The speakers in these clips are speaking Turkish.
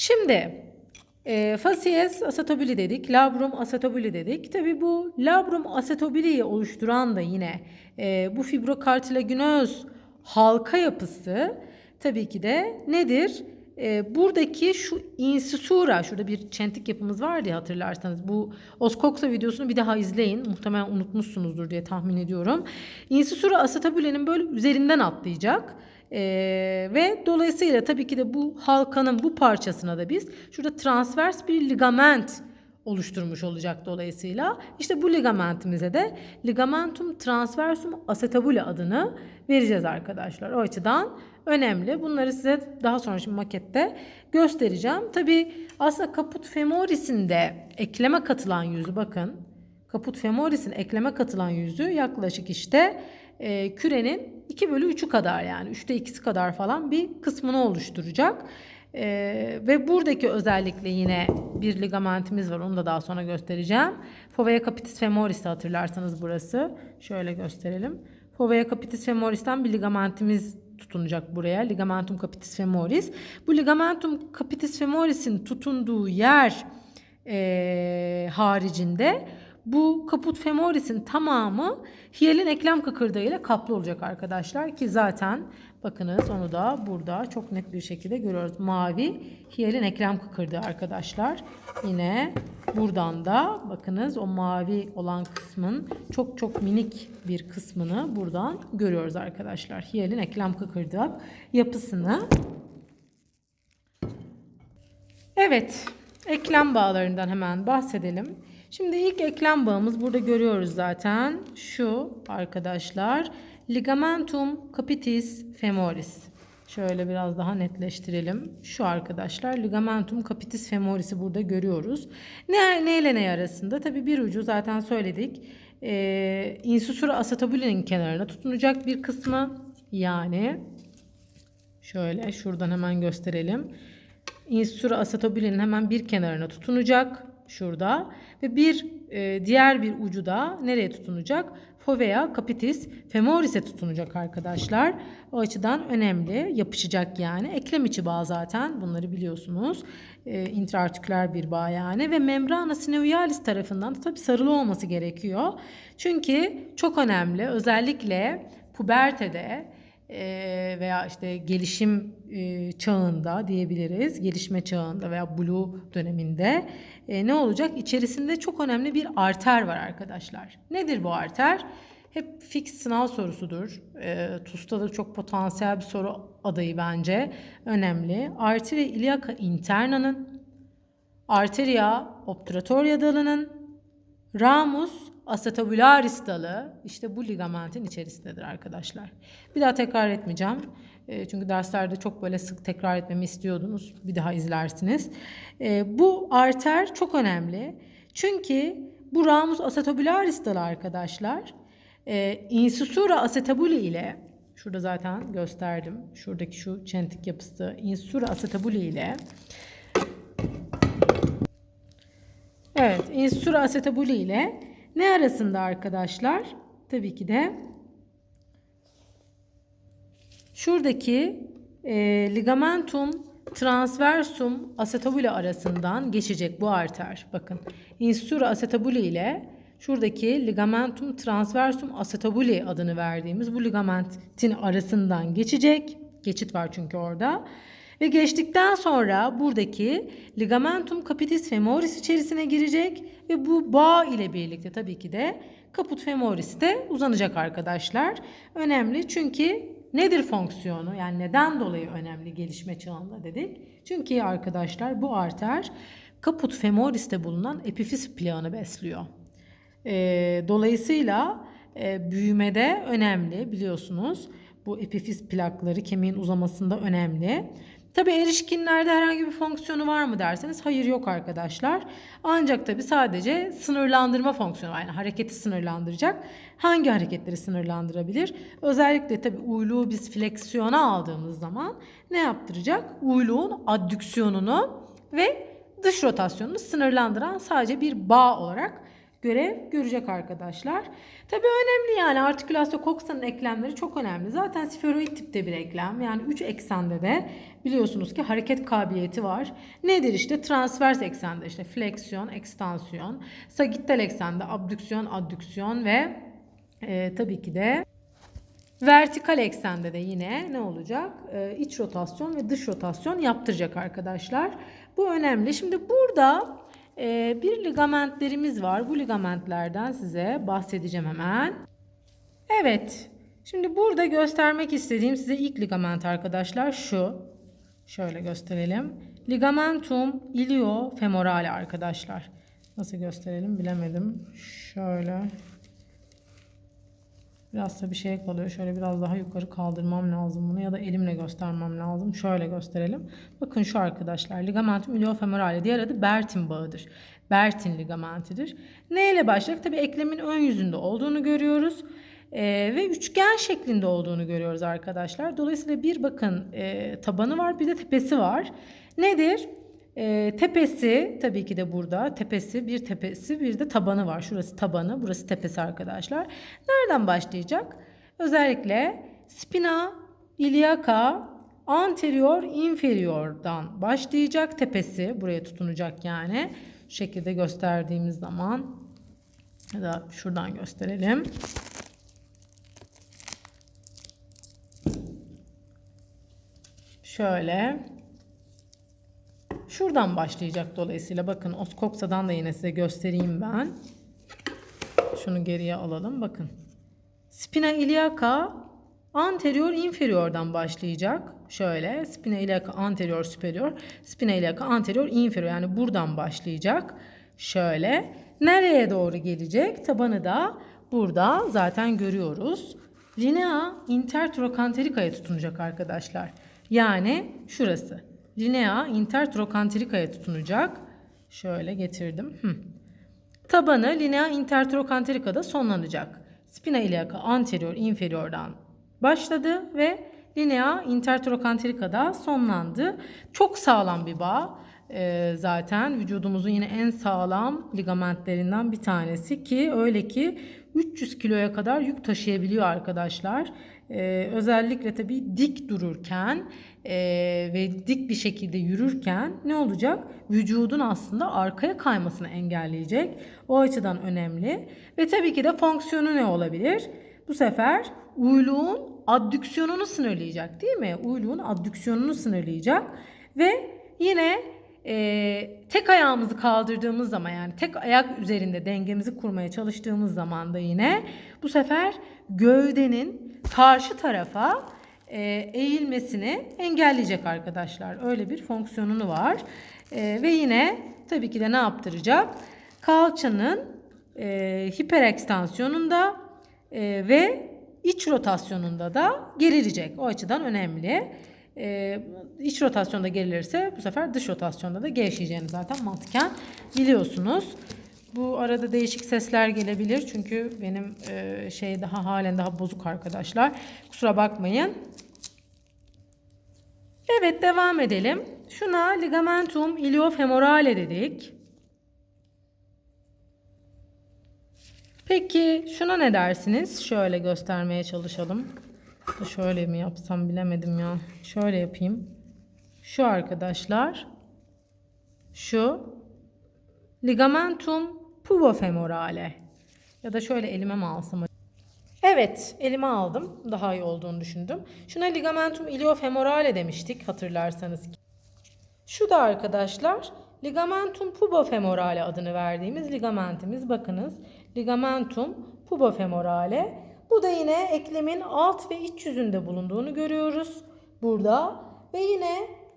Şimdi e, facies acetobili dedik, labrum acetobili dedik. Tabi bu labrum acetobiliyi oluşturan da yine e, bu fibrokartilaginoz halka yapısı tabii ki de nedir? E, buradaki şu insisura, şurada bir çentik yapımız vardı ya hatırlarsanız. Bu Oskoksa videosunu bir daha izleyin. Muhtemelen unutmuşsunuzdur diye tahmin ediyorum. Insisura acetabuli'nin böyle üzerinden atlayacak. Ee, ve dolayısıyla tabii ki de bu halkanın bu parçasına da biz şurada transvers bir ligament oluşturmuş olacak dolayısıyla. İşte bu ligamentimize de ligamentum transversum acetabuli adını vereceğiz arkadaşlar. O açıdan önemli. Bunları size daha sonra şimdi makette göstereceğim. Tabii aslında kaput femoris'in de ekleme katılan yüzü bakın. Kaput femoris'in ekleme katılan yüzü yaklaşık işte e, kürenin 2 bölü 3'ü kadar yani 3'te 2'si kadar falan bir kısmını oluşturacak. E, ve buradaki özellikle yine bir ligamentimiz var onu da daha sonra göstereceğim. Fovea capitis femoris de hatırlarsanız burası. Şöyle gösterelim. Fovea capitis femoris'ten bir ligamentimiz tutunacak buraya. Ligamentum capitis femoris. Bu ligamentum capitis femoris'in tutunduğu yer e, haricinde bu kaput femoris'in tamamı hiyalin eklem kıkırdağıyla kaplı olacak arkadaşlar ki zaten bakınız onu da burada çok net bir şekilde görüyoruz. Mavi hiyalin eklem kıkırdağı arkadaşlar. Yine buradan da bakınız o mavi olan kısmın çok çok minik bir kısmını buradan görüyoruz arkadaşlar. Hiyalin eklem kıkırdak yapısını. Evet, eklem bağlarından hemen bahsedelim. Şimdi ilk eklem bağımız burada görüyoruz zaten. Şu arkadaşlar ligamentum capitis femoris. Şöyle biraz daha netleştirelim. Şu arkadaşlar ligamentum capitis femoris'i burada görüyoruz. Ne, ne ile ne arasında? Tabii bir ucu zaten söyledik. Ee, insusura acetabulinin kenarına tutunacak bir kısmı. Yani şöyle şuradan hemen gösterelim. Insusura acetabulinin hemen bir kenarına tutunacak şurada ve bir e, diğer bir ucu da nereye tutunacak? Fovea capitis femoris'e tutunacak arkadaşlar. O açıdan önemli. Yapışacak yani. Eklem içi bağ zaten. Bunları biliyorsunuz. E, intraartiküler bir bağ yani. Ve membrana synovialis tarafından da tabii sarılı olması gerekiyor. Çünkü çok önemli. Özellikle pubertede veya işte gelişim e, çağında diyebiliriz, gelişme çağında veya blue döneminde e, ne olacak? İçerisinde çok önemli bir arter var arkadaşlar. Nedir bu arter? Hep fix sınav sorusudur. E, TUS'ta da çok potansiyel bir soru adayı bence. Önemli. Arteria iliaca interna'nın, arteria obturatoria dalının, ramus acetabularis dalı işte bu ligamentin içerisindedir arkadaşlar. Bir daha tekrar etmeyeceğim. E, çünkü derslerde çok böyle sık tekrar etmemi istiyordunuz. Bir daha izlersiniz. E, bu arter çok önemli. Çünkü bu ramus acetabularis dalı arkadaşlar e, insusura acetabuli ile şurada zaten gösterdim. Şuradaki şu çentik yapısı insusura acetabuli ile Evet, insür asetabuli ile ne arasında arkadaşlar? Tabii ki de şuradaki e, ligamentum transversum acetabuli arasından geçecek bu arter. Bakın, insür asetabuli ile şuradaki ligamentum transversum acetabuli adını verdiğimiz bu ligamentin arasından geçecek. Geçit var çünkü orada. Ve geçtikten sonra buradaki ligamentum capitis femoris içerisine girecek ve bu bağ ile birlikte tabii ki de kaput femoris de uzanacak arkadaşlar. Önemli çünkü nedir fonksiyonu? Yani neden dolayı önemli gelişme çağında dedik? Çünkü arkadaşlar bu arter kaput femoris'te bulunan epifiz plağını besliyor. E, dolayısıyla e, büyümede önemli biliyorsunuz. Bu epifiz plakları kemiğin uzamasında önemli. Tabi erişkinlerde herhangi bir fonksiyonu var mı derseniz hayır yok arkadaşlar. Ancak tabi sadece sınırlandırma fonksiyonu. Yani hareketi sınırlandıracak. Hangi hareketleri sınırlandırabilir? Özellikle tabi uyluğu biz fleksiyona aldığımız zaman ne yaptıracak? Uyluğun addüksiyonunu ve dış rotasyonunu sınırlandıran sadece bir bağ olarak görev görecek arkadaşlar. Tabii önemli yani artikülasyon koksanın eklemleri çok önemli. Zaten sferoid tipte bir eklem. Yani 3 eksende de biliyorsunuz ki hareket kabiliyeti var. Nedir işte transvers eksende işte fleksiyon, ekstansiyon, sagittal eksende abdüksiyon, addüksiyon ve e, tabii ki de Vertikal eksende de yine ne olacak? Ee, iç rotasyon ve dış rotasyon yaptıracak arkadaşlar. Bu önemli. Şimdi burada bir ligamentlerimiz var. Bu ligamentlerden size bahsedeceğim hemen. Evet. Şimdi burada göstermek istediğim size ilk ligament arkadaşlar şu. Şöyle gösterelim. Ligamentum iliofemorale arkadaşlar. Nasıl gösterelim bilemedim. Şöyle Biraz da bir şey kalıyor. Şöyle biraz daha yukarı kaldırmam lazım bunu ya da elimle göstermem lazım. Şöyle gösterelim. Bakın şu arkadaşlar ligamentum iliofemorale diğer adı Bertin bağıdır. Bertin ligamentidir. Ne ile başlayacak? Tabii eklemin ön yüzünde olduğunu görüyoruz. Ee, ve üçgen şeklinde olduğunu görüyoruz arkadaşlar. Dolayısıyla bir bakın e, tabanı var bir de tepesi var. Nedir? E, tepesi tabii ki de burada tepesi bir tepesi bir de tabanı var. Şurası tabanı burası tepesi arkadaşlar. Nereden başlayacak? Özellikle spina iliaca anterior inferior'dan başlayacak tepesi buraya tutunacak yani. Şu şekilde gösterdiğimiz zaman ya da şuradan gösterelim. Şöyle Şuradan başlayacak dolayısıyla bakın Oskoksa'dan da yine size göstereyim ben. Şunu geriye alalım bakın. Spina iliaca anterior inferior'dan başlayacak. Şöyle spina iliaca anterior superior, spina iliaca anterior inferior yani buradan başlayacak. Şöyle nereye doğru gelecek? Tabanı da burada zaten görüyoruz. Linea intertrokanterikaya tutunacak arkadaşlar. Yani şurası linea intertrokanterikaya tutunacak. Şöyle getirdim. Hı. Tabanı linea intertrokanterikada sonlanacak. Spina iliaca anterior inferiordan başladı ve linea intertrokanterikada sonlandı. Çok sağlam bir bağ. Ee, zaten vücudumuzun yine en sağlam ligamentlerinden bir tanesi ki öyle ki 300 kiloya kadar yük taşıyabiliyor arkadaşlar. Ee, özellikle tabii dik dururken e, ve dik bir şekilde yürürken ne olacak? Vücudun aslında arkaya kaymasını engelleyecek. O açıdan önemli. Ve tabii ki de fonksiyonu ne olabilir? Bu sefer uyluğun addüksiyonunu sınırlayacak değil mi? Uyluğun addüksiyonunu sınırlayacak ve yine e, tek ayağımızı kaldırdığımız zaman yani tek ayak üzerinde dengemizi kurmaya çalıştığımız zaman da yine bu sefer gövdenin karşı tarafa e, eğilmesini engelleyecek arkadaşlar. Öyle bir fonksiyonu var. E, ve yine tabii ki de ne yaptıracak? Kalçanın e, hiperekstansiyonunda e, ve iç rotasyonunda da gerilecek. O açıdan önemli. E, iç rotasyonda gerilirse bu sefer dış rotasyonda da gevşeyeceğini zaten mantıken biliyorsunuz. Bu arada değişik sesler gelebilir çünkü benim e, şey daha halen daha bozuk arkadaşlar. Kusura bakmayın. Evet devam edelim. Şuna ligamentum iliofemorale dedik. Peki şuna ne dersiniz? Şöyle göstermeye çalışalım. Şöyle mi yapsam bilemedim ya. Şöyle yapayım. Şu arkadaşlar. Şu ligamentum pubofemorale. Ya da şöyle elime mi alsam? Evet, elime aldım. Daha iyi olduğunu düşündüm. Şuna ligamentum iliofemorale demiştik hatırlarsanız. Şu da arkadaşlar ligamentum pubofemorale adını verdiğimiz ligamentimiz. Bakınız ligamentum pubofemorale. Bu da yine eklemin alt ve iç yüzünde bulunduğunu görüyoruz. Burada ve yine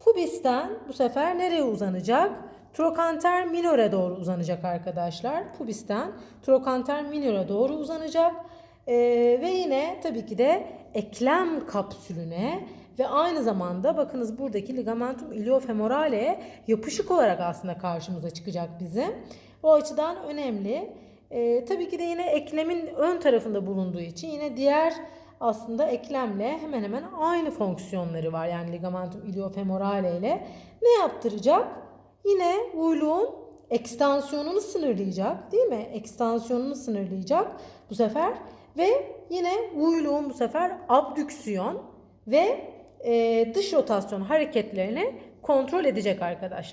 pubisten bu sefer nereye uzanacak? Trokanter minore doğru uzanacak arkadaşlar. Pubisten trokanter minore doğru uzanacak. Ee, ve yine tabii ki de eklem kapsülüne ve aynı zamanda bakınız buradaki ligamentum iliofemorale yapışık olarak aslında karşımıza çıkacak bizim. O açıdan önemli. E, tabii ki de yine eklemin ön tarafında bulunduğu için yine diğer aslında eklemle hemen hemen aynı fonksiyonları var. Yani ligamentum iliofemorale ile ne yaptıracak? Yine uyluğun ekstansiyonunu sınırlayacak değil mi? Ekstansiyonunu sınırlayacak bu sefer ve yine uyluğun bu sefer abdüksiyon ve e, dış rotasyon hareketlerini kontrol edecek arkadaşlar.